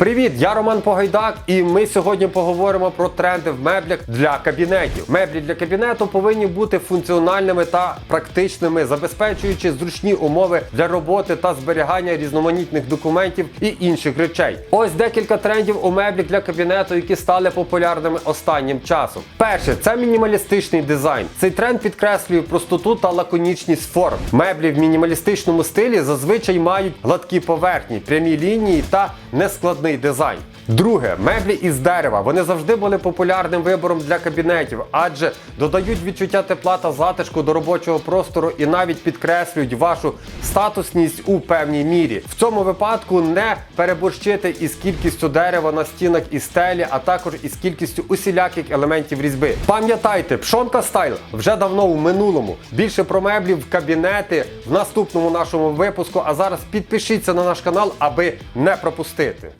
Привіт, я Роман Погайдак, і ми сьогодні поговоримо про тренди в меблях для кабінетів. Меблі для кабінету повинні бути функціональними та практичними, забезпечуючи зручні умови для роботи та зберігання різноманітних документів і інших речей. Ось декілька трендів у меблях для кабінету, які стали популярними останнім часом. Перше це мінімалістичний дизайн. Цей тренд підкреслює простоту та лаконічність форм. Меблі в мінімалістичному стилі зазвичай мають гладкі поверхні, прямі лінії та нескладний дизайн. Друге, меблі із дерева. Вони завжди були популярним вибором для кабінетів, адже додають відчуття тепла та затишку до робочого простору і навіть підкреслюють вашу статусність у певній мірі. В цьому випадку не переборщити із кількістю дерева на стінах і стелі, а також із кількістю усіляких елементів різьби. Пам'ятайте, пшонка стайл вже давно у минулому. Більше про меблі в кабінети в наступному нашому випуску. А зараз підпишіться на наш канал, аби не пропустити.